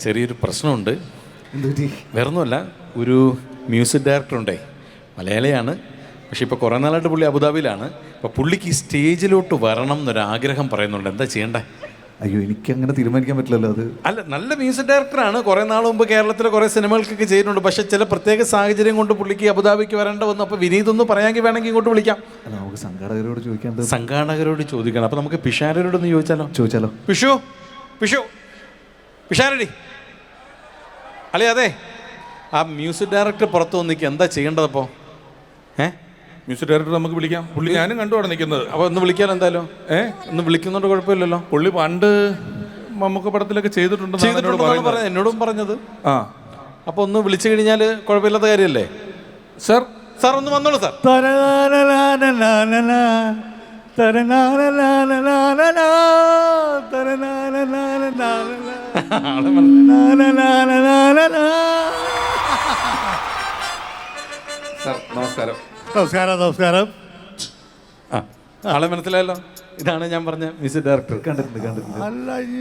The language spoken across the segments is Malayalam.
ചെറിയൊരു പ്രശ്നമുണ്ട്. വേറൊന്നുമല്ല ഒരു മ്യൂസിക് ഡയറക്ടറുണ്ടേ മലയാളിയാണ്. പക്ഷെ ഇപ്പോൾ കുറേ നാളായിട്ട് പുള്ളി അബുദാബിയിലാണ്. അപ്പോൾ പുള്ളിക്ക് ഈ സ്റ്റേജിലോട്ട് വരണം എന്നൊരാഗ്രഹം പറയുന്നുണ്ട്. എന്താ ചെയ്യണ്ടേ? അയ്യോ എനിക്ക് അങ്ങനെ തീരുമാനിക്കാൻ പറ്റില്ലല്ലോ അത്. അല്ല നല്ല മ്യൂസിക് ഡയറക്ടറാണ് കുറേ നാൾ മുമ്പ് കേരളത്തിലെ കുറേ സിനിമകൾക്കൊക്കെ ചെയ്യുന്നുണ്ട് പക്ഷേ ചില പ്രത്യേക സാഹചര്യം കൊണ്ട് പുള്ളിക്ക് അബുദാബിക്ക് വരേണ്ട വന്നു. അപ്പോൾ വിനീത് ഒന്ന് പറയാമെങ്കിൽ വേണമെങ്കിൽ ഇങ്ങോട്ട് വിളിക്കാം. അല്ല നമുക്ക് സംഘാടകരോട് ചോദിക്കാം സംഘാടകരോട് ചോദിക്കണം. അപ്പോൾ നമുക്ക് പിഷാരരോടൊന്ന് ചോദിച്ചാലോ? ചോദിച്ചാലോ? പിഷു പിഷു പിഷാരടി. അല്ലേ അതെ. ആ മ്യൂസിക് ഡയറക്ടർ പുറത്ത് വന്ന് നിൽക്കുക എന്താ ചെയ്യേണ്ടതപ്പോൾ ഏ? മ്യൂസിക് ഡയറക്ടർ നമുക്ക് വിളിക്കാം. പുള്ളി ഞാനും കണ്ടു അവിടെ നിൽക്കുന്നത്. അപ്പോൾ ഒന്ന് വിളിക്കാൻ എന്തായാലും? ഏ? ഒന്ന് വിളിക്കുന്നതുകൊണ്ട് കുഴപ്പമില്ലല്ലോ. പുള്ളി പണ്ട് മമ്മൂക്ക പടത്തിലൊക്കെ ചെയ്തിട്ടുണ്ട് ചെയ്തിട്ടുണ്ടെന്നാണ് പറഞ്ഞത്. എന്നോടും പറഞ്ഞത്. ആ. അപ്പോൾ ഒന്ന് വിളിച്ചു കഴിഞ്ഞാൽ കുഴപ്പമില്ലാത്ത കാര്യമല്ലേ സർ? സാർ ഒന്ന് വന്നോളൂ സാർ. സർ നമസ്കാരം. നമസ്കാരം നമസ്കാരം. ആ ആളെ മനസ്സിലായല്ലോ? ഇതാണ് ഞാൻ പറഞ്ഞ മിസ് ഡയറക്ടർ. കണ്ടിട്ടുണ്ട് കണ്ടിട്ടുണ്ട്. അല്ല ഈ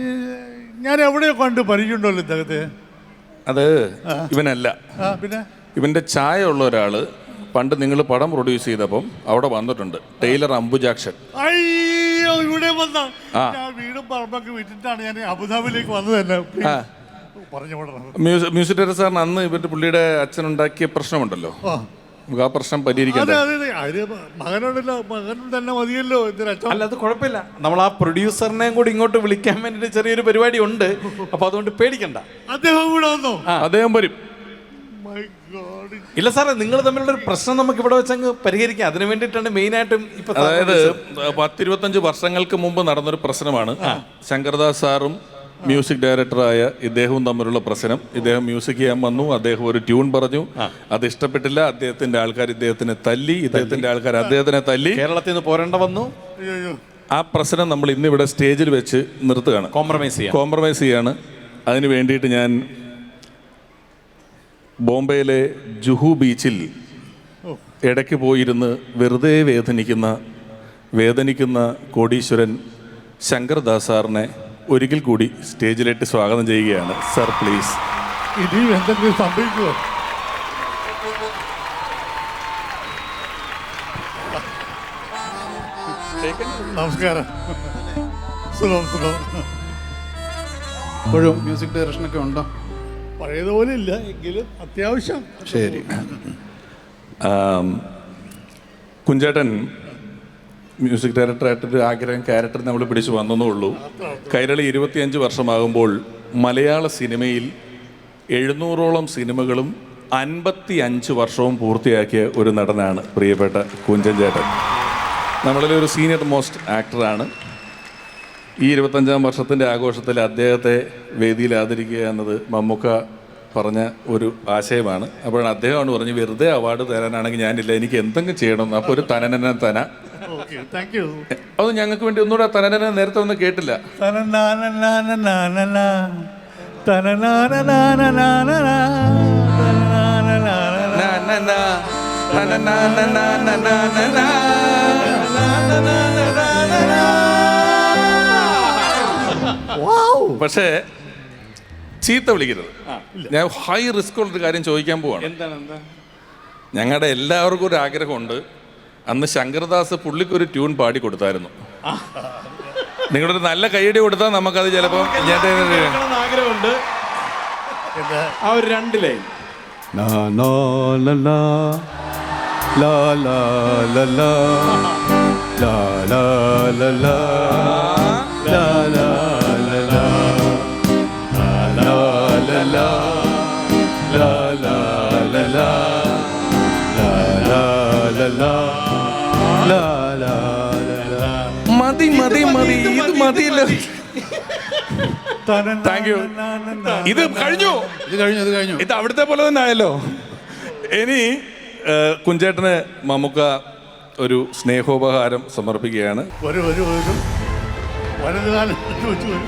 ഞാൻ എവിടെയോ കണ്ട് പരിചയമുണ്ടല്ലോ ഇദ്ദേഹത്തെ. അത് ഇവനല്ല. ആ പിന്നെ? ഇവന്റെ ചായ ഉള്ള ഒരാൾ പണ്ട് നിങ്ങൾ പടം പ്രൊഡ്യൂസ് ചെയ്തപ്പം അവിടെ വന്നിട്ടുണ്ട്. ടൈലർ അംബുജാക്ഷൻ. അയ്യോ ഇവിടെ വന്ന. ഞാൻ വീടും പറമ്പൊക്കെ വിട്ടിട്ടാണ് ഞാൻ അബുദാബിയിലേക്ക് വന്നത് തന്നെ. മ്യൂസിക് ഡയറക്ടർ സാറിന് അന്ന് ഇവരുടെ പുള്ളിയുടെ അച്ഛനുണ്ടാക്കിയ പ്രശ്നമുണ്ടല്ലോ. ആ. പ്രശ്നം അതെ പരിഹരിക്കണ്ടേ അതെ അതെ. മകനോടല്ലോ മകൻ തന്നെ മതിയല്ലോ അല്ല അത് കുഴപ്പമില്ല. നമ്മൾ ആ പ്രൊഡ്യൂസറിനെയും കൂടി ഇങ്ങോട്ട് വിളിക്കാൻ വേണ്ടിയിട്ട് ചെറിയൊരു പരിപാടി ഉണ്ട്. അപ്പൊ അതുകൊണ്ട് പേടിക്കണ്ട. അദ്ദേഹം കൂടെ വന്നോ? അദ്ദേഹം വരും. ഇല്ല സാറേ നിങ്ങൾ തമ്മിലുള്ള ഒരു പ്രശ്നം നമുക്ക് ഇവിടെ വെച്ചങ്ങ് പരിഹരിക്കാം. അതിനു വേണ്ടിയിട്ടാണ് മെയിനായിട്ടും ഇപ്പൊ സാർ അതായത്. പത്തിരുപത്തഞ്ച് വർഷങ്ങൾക്ക് മുമ്പ് നടന്നൊരു പ്രശ്നമാണ്. ശങ്കർദാസ് സാറും മ്യൂസിക് ഡയറക്ടറായ ഇദ്ദേഹവും തമ്മിലുള്ള പ്രശ്നം. ഇദ്ദേഹം മ്യൂസിക് ചെയ്യാൻ വന്നു. അദ്ദേഹം ഒരു ട്യൂൺ പറഞ്ഞു. അത് ഇഷ്ടപ്പെട്ടില്ല. അദ്ദേഹത്തിന്റെ ആൾക്കാർ ഇദ്ദേഹത്തിനെ തല്ലി. ഇദ്ദേഹത്തിന്റെ ആൾക്കാർ അദ്ദേഹത്തിനെ തല്ലി. കേരളത്തിൽ നിന്ന് പോരേണ്ട വന്നു. ആ പ്രശ്നം നമ്മൾ ഇന്നിവിടെ സ്റ്റേജിൽ വെച്ച് നിർത്തുകയാണ്. കോംപ്രമൈസ് ചെയ്യാം കോംപ്രമൈസ് ചെയ്യാണ്. അതിന് വേണ്ടിയിട്ട് ഞാൻ ബോംബെയിലെ ജുഹു ബീച്ചിൽ ഇടയ്ക്ക് പോയിരുന്ന് വെറുതെ വേദനിക്കുന്ന വേദനിക്കുന്ന കോടീശ്വരൻ ശങ്കർദാസ് സാറിനെ ഒരിക്കൽ കൂടി സ്റ്റേജിലേക്ക് സ്വാഗതം ചെയ്യുകയാണ്. Sir please. ഇനിയും എന്തെങ്കിലും സംഭവിക്കുമോ? നമസ്കാരം. സുഖം സുഖം. ഇപ്പോഴും മ്യൂസിക് ഡയറക്ഷനൊക്കെ ഉണ്ടോ? പഴയതുപോലെ ഇല്ല എങ്കിലും അത്യാവശ്യം. ശരി. കുഞ്ചേട്ടൻ മ്യൂസിക് ഡയറക്ടറായിട്ടൊരു ആഗ്രഹം ക്യാരക്ടർ നമ്മൾ പിടിച്ചു വന്നതേ ഉള്ളൂ. കൈരളി ഇരുപത്തിയഞ്ച് വർഷമാകുമ്പോൾ മലയാള സിനിമയിൽ എഴുന്നൂറോളം സിനിമകളും അൻപത്തി അഞ്ച് വർഷവും പൂർത്തിയാക്കിയ ഒരു നടനാണ് പ്രിയപ്പെട്ട കുഞ്ചൻ ചേട്ടൻ. നമ്മളിലെ ഒരു സീനിയർ മോസ്റ്റ് ആക്ടറാണ് ഈ ഇരുപത്തഞ്ചാം വർഷത്തിന്റെ ആഘോഷത്തിൽ അദ്ദേഹത്തെ വേദിയിൽ ആദരിക്കുക എന്നത് മമ്മൂക്ക പറഞ്ഞ ഒരു ആശയമാണ്. അപ്പോഴാണ് അദ്ദേഹമാണ് പറഞ്ഞ് വെറുതെ അവാർഡ് തരാനാണെങ്കിൽ ഞാനില്ല എനിക്ക് എന്തെങ്കിലും ചെയ്യണം. അപ്പോൾ ഒരു തനനന തന. അത് ഞങ്ങൾക്ക് വേണ്ടി ഒന്നുകൂടെ തനനന നേരത്തെ ഒന്നും കേട്ടില്ല. Na, പക്ഷേ ചീത്ത വിളിക്കരുത്. ഞാൻ ഹൈ റിസ്ക് ഉള്ളൊരു കാര്യം ചോദിക്കാൻ പോവാണ്. ഞങ്ങളുടെ എല്ലാവർക്കും ഒരു ആഗ്രഹമുണ്ട്. അന്ന് ശങ്കർദാസ് പുള്ളിക്കൊരു ട്യൂൺ പാടി കൊടുത്തായിരുന്നു. നിങ്ങളൊരു നല്ല കൈയടി കൊടുത്താൽ നമുക്കത് ചിലപ്പോൾ ആ ഒരു രണ്ട് ലൈൻ. ഇത് മതിയല്ലോ. Thank you. ഇത് കഴിഞ്ഞു. ഇത് കഴിഞ്ഞു ഇത് കഴിഞ്ഞു. ഇത് അവിടുത്തെ പോലെ തന്നെ ആയല്ലോ. ഇനി കുഞ്ചേട്ടന് മമ്മൂക്ക ഒരു സ്നേഹോപഹാരം സമർപ്പിക്കുകയാണ്. ഒരു ഒരു ഒരു. വലത് കാലം വെച്ച്. വരും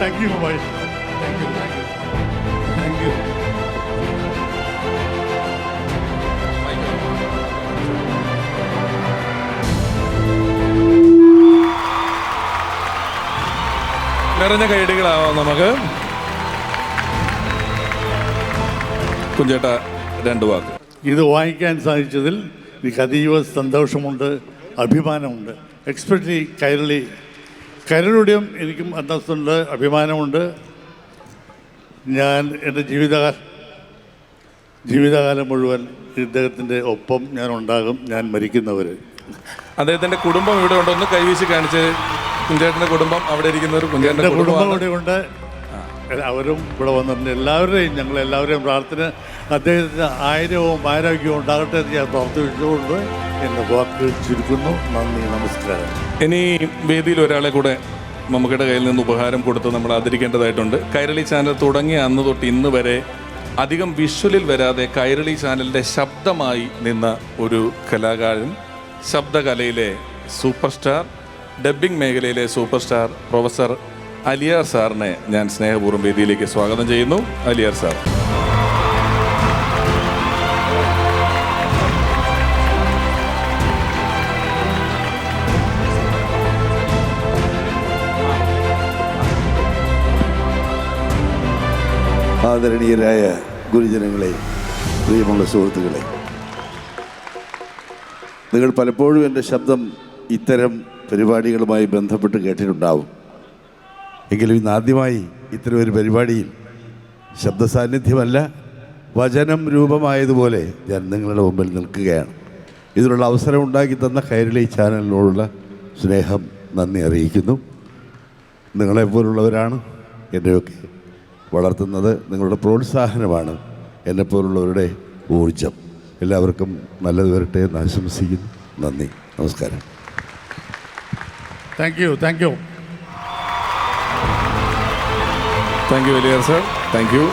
thank you thank you thank you നിറഞ്ഞ കൈയടികളാവാം നമുക്ക്. കുഞ്ചേട്ട രണ്ട് വാക്ക്. ഇത് വായിക്കാൻ സാധിച്ചതിൽ എനിക്ക് അതീവ സന്തോഷമുണ്ട് അഭിമാനമുണ്ട്. എക്സ്പെഷ്യലി കൈരളി. കൈരളിയുടെയും എനിക്കും അന്തസ്സുണ്ട് അഭിമാനമുണ്ട്. ഞാൻ എന്റെ ജീവിതകാല ജീവിതകാലം മുഴുവൻ ഇദ്ദേഹത്തിന്റെ ഒപ്പം ഞാൻ ഉണ്ടാകും ഞാൻ മരിക്കുന്നവർ അദ്ദേഹത്തിന്റെ കുടുംബം ഇവിടെ ഉണ്ടോ ഒന്ന് കൈവീശി കാണിച്ച് കുഞ്ചേട്ടന്റെ കുടുംബം അവിടെ ഇരിക്കുന്നവർ എന്റെ കുഞ്ചേട്ടന്റെ കുടുംബം അവിടെ ഇവിടെ ഉണ്ട് അവരും ഇവിടെ വന്നിട്ടുണ്ട് എല്ലാവരുടെയും ഞങ്ങൾ എല്ലാവരെയും പ്രാർത്ഥന അദ്ദേഹത്തിന് ആയിരവും ആരോഗ്യവും ഉണ്ടാകട്ടെ എന്ന് ഞാൻ പ്രാർത്ഥിച്ചുകൊണ്ട് എന്റെ വാക്ക് ചുരുക്കുന്നു. നന്ദി നമസ്കാരം. ഇനി വേദിയിൽ ഒരാളെ കൂടെ മമ്മൂക്കയുടെ കയ്യിൽ നിന്ന് ഉപഹാരം കൊടുത്ത് നമ്മൾ ആദരിക്കേണ്ടതായിട്ടുണ്ട്. കൈരളി ചാനൽ തുടങ്ങിയ അന്ന് തൊട്ട് ഇന്ന് വരെ അധികം വിഷ്വലിൽ വരാതെ കൈരളി ചാനലിന്റെ ശബ്ദമായി നിന്ന ഒരു കലാകാരൻ ശബ്ദകലയിലെ സൂപ്പർ സ്റ്റാർ ഡബ്ബിംഗ് മേഖലയിലെ സൂപ്പർ സ്റ്റാർ പ്രൊഫസർ അലിയാർ സാറിനെ ഞാൻ സ്നേഹപൂർവം വേദിയിലേക്ക് സ്വാഗതം ചെയ്യുന്നു. അലിയാർ സാർ. ആദരണീയരായ ഗുരുജനങ്ങളെ പ്രിയമുള്ള സുഹൃത്തുക്കളെ നിങ്ങൾ പലപ്പോഴും എന്റെ ശബ്ദം ഇത്തരം പരിപാടികളുമായി ബന്ധപ്പെട്ട് കേട്ടിട്ടുണ്ടാവും. എങ്കിലും ഇന്ന് ആദ്യമായി ഇത്തരം ഒരു പരിപാടിയിൽ ശബ്ദ സാന്നിധ്യമല്ല വചനം രൂപമായതുപോലെ ഞാൻ നിങ്ങളുടെ മുമ്പിൽ നിൽക്കുകയാണ്. ഇതിനുള്ള അവസരം ഉണ്ടാക്കി തന്ന കൈരളി ചാനലിനോടുള്ള സ്നേഹം നന്ദി അറിയിക്കുന്നു. നിങ്ങളെപ്പോലുള്ളവരാണ് എന്നെയൊക്കെ വളർത്തുന്നത്. നിങ്ങളുടെ പ്രോത്സാഹനമാണ് എന്നെപ്പോലുള്ളവരുടെ ഊർജം എല്ലാവർക്കും നല്ലത് വരട്ടെ എന്ന് ആശംസിക്കുന്നു. നന്ദി. നമസ്കാരം. Thank you thank you thank you വലിയ സർ താങ്ക് യു